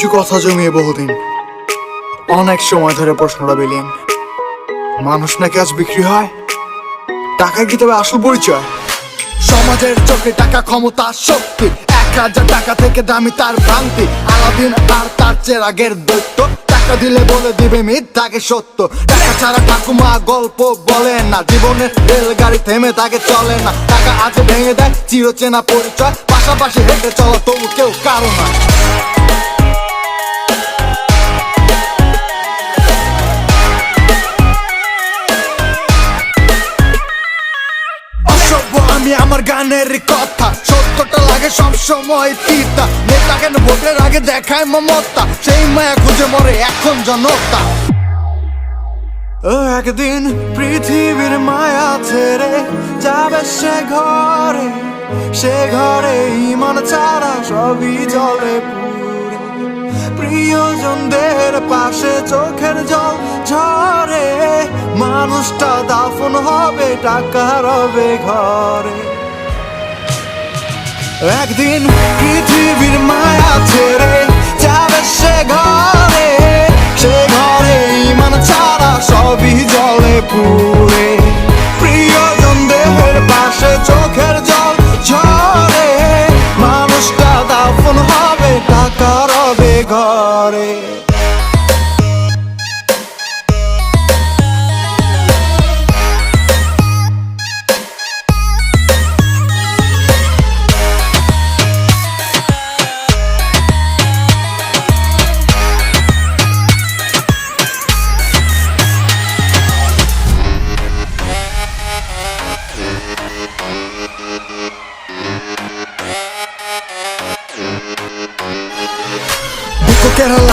কিছু কথা জমিয়ে বহুদিন। অনেক সময় ধরে প্রশ্নটা বিলীন মানুষ নাকি আজ বিক্রি হয়? টাকা কি তবে আসল পরিচয়? সমাজের চোখে টাকা ক্ষমতা শক্তি। এক হাজার টাকা থেকে দামি তার ভ্রান্তি। আলাদিন আর তার চেরাগের দৈত্য। টাকা দিলে বলে দিবে মিথ্যাকে সত্য। টাকা ছাড়া ঠাকুমা গল্প বলে না। জীবনের রেলগাড়ি থেমে তাকে চলে না। টাকা আজ ভেঙে দেয় চিরচেনা পরিচয়। পাশাপাশি হেঁটে চলা তবু কেউ কারও না। আমার গানের কথা। সত্যটা লাগে সব সময় তিতা। নেতা কেন ভোটের আগে দেখায় মমতা। সেই মায়া খুঁজে মরে এখন জনতা। একদিন পৃথিবীর মায়া ছেড়ে যাবে সে ঘরে। সে ঘরে ইমান ছাড়া সবই জলে প্রিয়জনদের পাশে চোখের জল ঝরে। মানুষটা দাফন হবে টাকা রবে ঘরে। একদিন পৃথিবীর মায়া ছেড়ে যাবে সে ঘরে। সে ঘরে ইমান ছাড়া সবই জলে পুরে প্রিয়জনদের পাশে চোখের জল ঝরে। মানুষটা দাফন হবে টাকার ঘরে।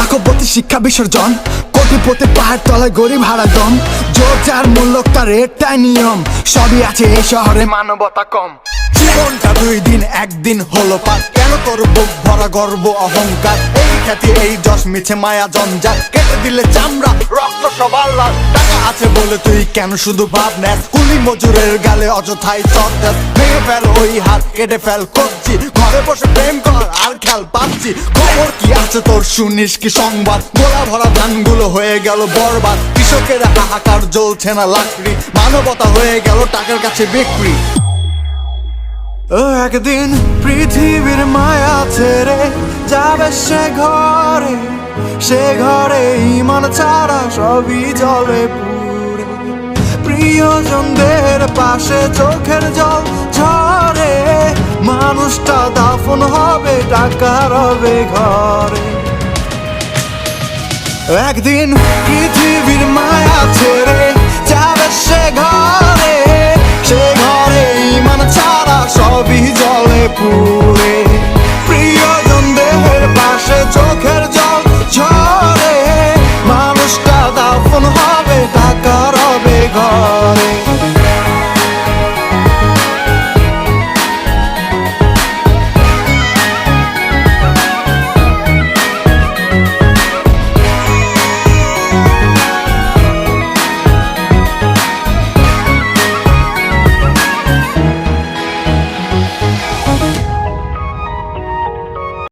লাখপতি শিক্ষা বিসর্জন। কোটিপতি পাহাড় তলায় গরিব হারা দম জোর যার মূল্য তার এটাই নিয়ম। সবই আছে এই শহরে মানবতা কম। জীবনটা দুই দিন, একদিন হলো পার কেন তোর বুক ভরা গর্ব, অহংকার। এই খ্যাতি, এই যশ, মিছে মায়া, জঞ্জাল। কেটে দিলে চামড়া, রক্ত সবার টাকা আছে বলে তুই কেন শুধু ভাব নেস? কুলি মজুরের গালে অযথাই চট ভেঙে ফেল ওই হাত, কেটে ফেল কবজি ঘরে বসে প্রেম কর আর খেল পাচ্ছি। খবর কি আছে তোর? শুনিস কি সংবাদ? গোলা ভরা ধানগুলো হয়ে গেল বরবাদ। কৃষকের হাহাকার জ্বলছে না লাকড়ি। মানবতা হয়ে গেল টাকার কাছে বিক্রি। একদিন পৃথিবীর মায়া ছেড়ে যাবে সে ঘরে সে ঘরে ইমান ছাড়া সবই জলে পুরে প্রিয়জনদের পাশে চোখের জল ঝরে, মানুষটা দাফন হবে, টাকা রবে ঘরে। একদিন পৃথিবীর মায়া ছেড়ে যাবে সে ঘরে